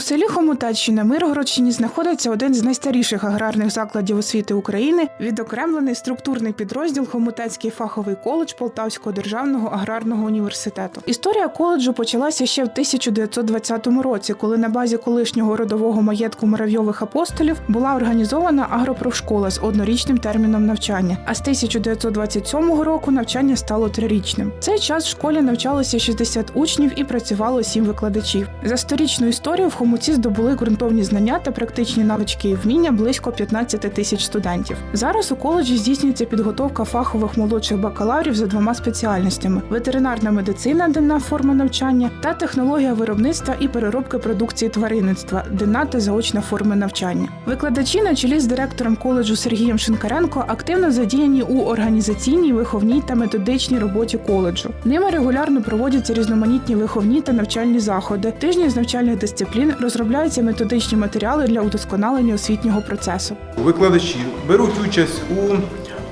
У селі Хомутаччина Миргородщині знаходиться один з найстаріших аграрних закладів освіти України, відокремлений структурний підрозділ Хомутацький фаховий коледж Полтавського державного аграрного університету. Історія коледжу почалася ще в 1920 році, коли на базі колишнього родового маєтку Муравйових апостолів була організована агропрофшкола з однорічним терміном навчання. А з 1927 року навчання стало трирічним. В цей час в школі навчалося 60 учнів і працювало 7 викладачів. За сторічну історію в Хомуці здобули ґрунтовні знання та практичні навички і вміння близько 15 тисяч студентів. Зараз у коледжі здійснюється підготовка фахових молодших бакалаврів за двома спеціальностями: ветеринарна медицина, денна форма навчання, та технологія виробництва і переробки продукції тваринництва, денна та заочна форми навчання. Викладачі на чолі з директором коледжу Сергієм Шинкаренко активно задіяні у організаційній, виховній та методичній роботі коледжу. Ними регулярно проводяться різноманітні виховні та навчальні заходи, тижні з навчальних дисциплін, розробляються методичні матеріали для удосконалення освітнього процесу. Викладачі беруть участь у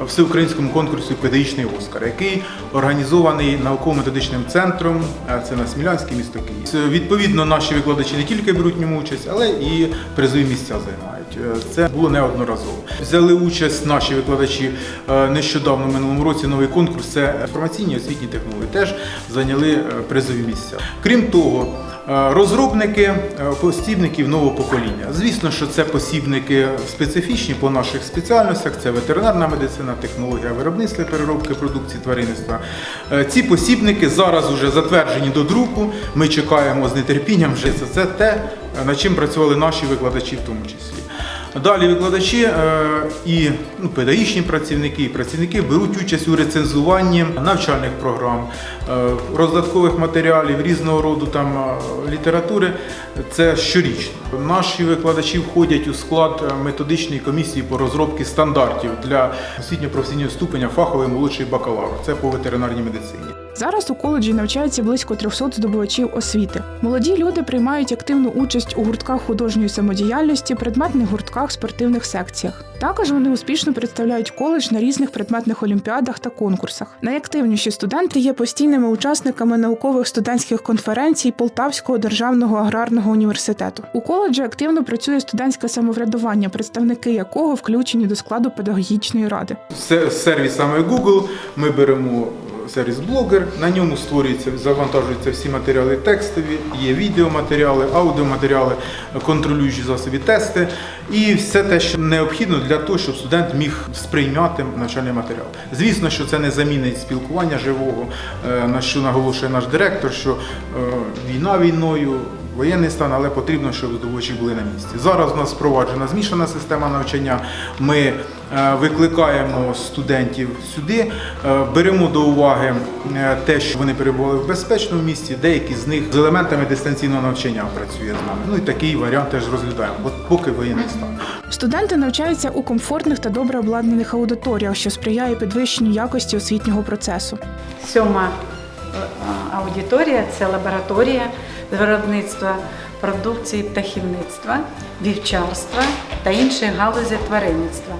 всеукраїнському конкурсі Педагогічний Оскар, який організований науково-методичним центром. Це на Смілянське місто Київ. Відповідно, наші викладачі не тільки беруть ньому участь, але і призові місця займають. Е, Це було неодноразово. Взяли участь наші викладачі е, нещодавно в минулому році. Новий конкурс це інформаційні освітні технології. Теж зайняли е, призові місця. Крім того. Е, Розробники е, посібників нового покоління. Звісно, що це посібники специфічні по наших спеціальностях. Це ветеринарна медицина, технологія виробництва переробки продукції тваринництва. Е, Ці посібники зараз вже затверджені до друку. Ми чекаємо з нетерпінням вже це те, над чим працювали наші викладачі в тому числі. Далі викладачі е, і ну, педагогічні працівники, і працівники беруть участь у рецензуванні навчальних програм, е, роздаткових матеріалів різного роду там е, літератури. Це щорічно. Наші викладачі входять у склад методичної комісії по розробці стандартів для освітньо-професійного ступеня фаховий молодший бакалавр. Це по ветеринарній медицині. Зараз у коледжі навчається близько 300 здобувачів освіти. Молоді люди приймають активну участь у гуртках художньої самодіяльності, предметних гуртках, спортивних секціях. Також вони успішно представляють коледж на різних предметних олімпіадах та конкурсах. Найактивніші студенти є постійними учасниками наукових студентських конференцій Полтавського державного аграрного університету. У коледжі активно працює студентське самоврядування, представники якого включені до складу педагогічної ради. З сервісами Google ми беремо сервіс блогер, на ньому створюються, завантажуються всі матеріали текстові, є відеоматеріали, аудіоматеріали, контролюючі засоби тести і все те, що необхідно для того, щоб студент міг сприйняти навчальний матеріал. Звісно, що це не замінить спілкування живого, е, на що наголошує наш директор, що е, війна війною. Воєнний стан, але потрібно, щоб здобувачі були на місці. Зараз у нас впроваджена змішана система навчання. Ми е, викликаємо студентів сюди, е, беремо до уваги е, те, що вони перебували в безпечному місці. Деякі з них з елементами дистанційного навчання працює з нами. Ну і такий варіант теж розглядаємо. От поки воєнний стан. Студенти навчаються у комфортних та добре обладнаних аудиторіях, що сприяє підвищенню якості освітнього процесу. Сьома аудиторія це лабораторія з виробництва продукції птахівництва, вівчарства та інших галузей тваринництва.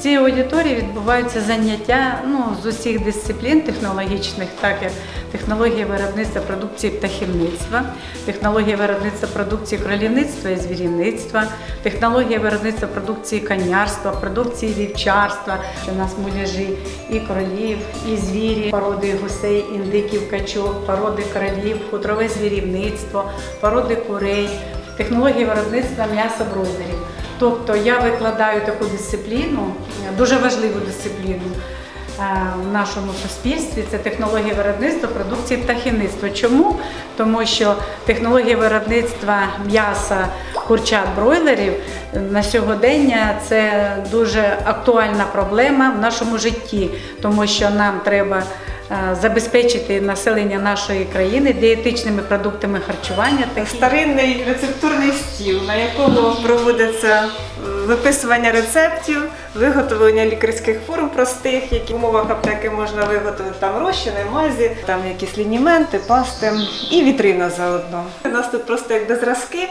В цій аудиторії відбуваються заняття ну, з усіх дисциплін технологічних, так як технологія виробництва продукції птахівництва, технологія виробництва продукції кролівництва і звірівництва, технологія виробництва продукції конярства, продукції вівчарства. У нас муляжі і кролів, і звірі, породи гусей, індиків, качок, породи кролів, хутрове звірівництво, породи курей, технології виробництва м'яса бройлерів. Тобто я викладаю таку дисципліну, дуже важливу дисципліну е, в нашому суспільстві. Це технологія виробництва продукції птахівництва. Чому? Тому що технологія виробництва м'яса курчат бройлерів на сьогодення це дуже актуальна проблема в нашому житті, тому що нам треба забезпечити населення нашої країни дієтичними продуктами харчування. старинний рецептурний стіл, на якому проводиться е, виписування рецептів, виготовлення лікарських форм простих, які в умовах аптеки можна виготовити там розчини, мазі, там якісь лініменти, пасти і вітрина заодно. У нас тут просто якби зразки.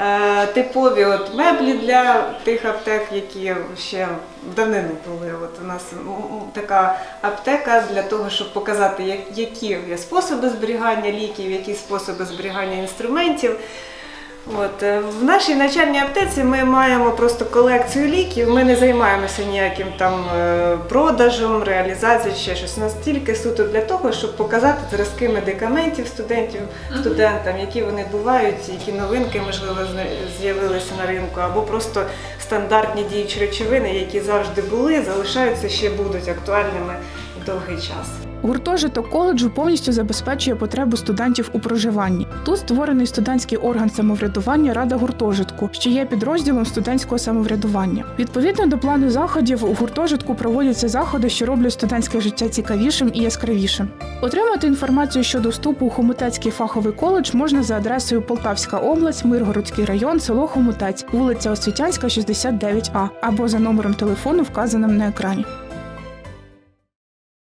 Е, Типові от меблі для тих аптек, які ще давнину були. От у нас м, м, така аптека для того, щоб показати, які є способи зберігання ліків, які способи зберігання інструментів. От е, в нашій начальній аптеці ми маємо просто колекцію ліків. Ми не займаємося ніяким там е, продажем, реалізацією, ще щось. У нас тільки суто для того, щоб показати зразки медикаментів студентів, студентам, які вони бувають, які новинки можливо з'явилися на ринку, або просто стандартні діючі речовини, які завжди були, залишаються ще будуть актуальними довгий час. Гуртожиток коледжу повністю забезпечує потребу студентів у проживанні. Тут створений студентський орган самоврядування Рада гуртожитку, що є підрозділом студентського самоврядування. Відповідно до плану заходів, у гуртожитку проводяться заходи, що роблять студентське життя цікавішим і яскравішим. Отримати інформацію щодо вступу у Хомутецький фаховий коледж можна за адресою Полтавська область, Миргородський район, село Хомутець, вулиця Освітянська, 69А, або за номером телефону, вказаним на екрані.